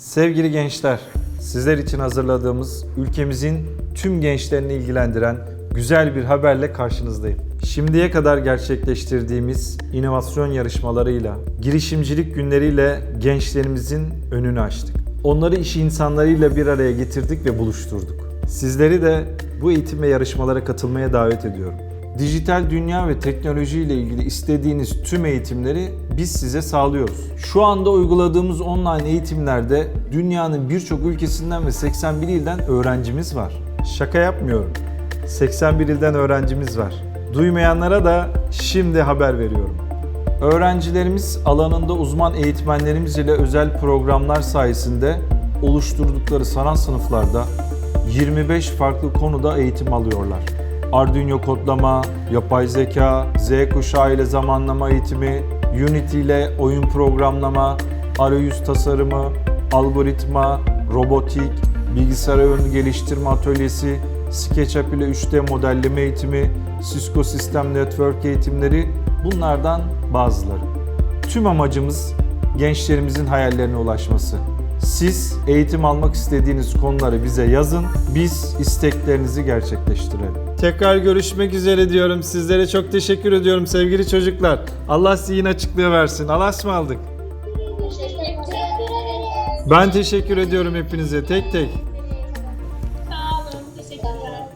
Sevgili gençler, sizler için hazırladığımız ülkemizin tüm gençlerini ilgilendiren güzel bir haberle karşınızdayım. Şimdiye kadar gerçekleştirdiğimiz inovasyon yarışmalarıyla, girişimcilik günleriyle gençlerimizin önünü açtık. Onları iş insanlarıyla bir araya getirdik ve buluşturduk. Sizleri de bu eğitim ve yarışmalara katılmaya davet ediyorum. Dijital dünya ve teknoloji ile ilgili istediğiniz tüm eğitimleri biz size sağlıyoruz. Şu anda uyguladığımız online eğitimlerde dünyanın birçok ülkesinden ve 81 ilden öğrencimiz var. Şaka yapmıyorum. 81 ilden öğrencimiz var. Duymayanlara da şimdi haber veriyorum. Öğrencilerimiz alanında uzman eğitmenlerimiz ile özel programlar sayesinde oluşturdukları sanat sınıflarda 25 farklı konuda eğitim alıyorlar. Arduino kodlama, yapay zeka, Z kuşağı ile zamanlama eğitimi, Unity ile oyun programlama, arayüz tasarımı, algoritma, robotik, bilgisayar oyunu geliştirme atölyesi, SketchUp ile 3D modelleme eğitimi, Cisco System Network eğitimleri bunlardan bazıları. Tüm amacımız gençlerimizin hayallerine ulaşması. Siz eğitim almak istediğiniz konuları bize yazın, biz isteklerinizi gerçekleştirelim. Tekrar görüşmek üzere diyorum. Sizlere çok teşekkür ediyorum sevgili çocuklar. Allah sizin açıklığı versin. Allah'a ısmarladık. Ben teşekkür ediyorum hepinize tek tek. Sağ olun. Teşekkürler.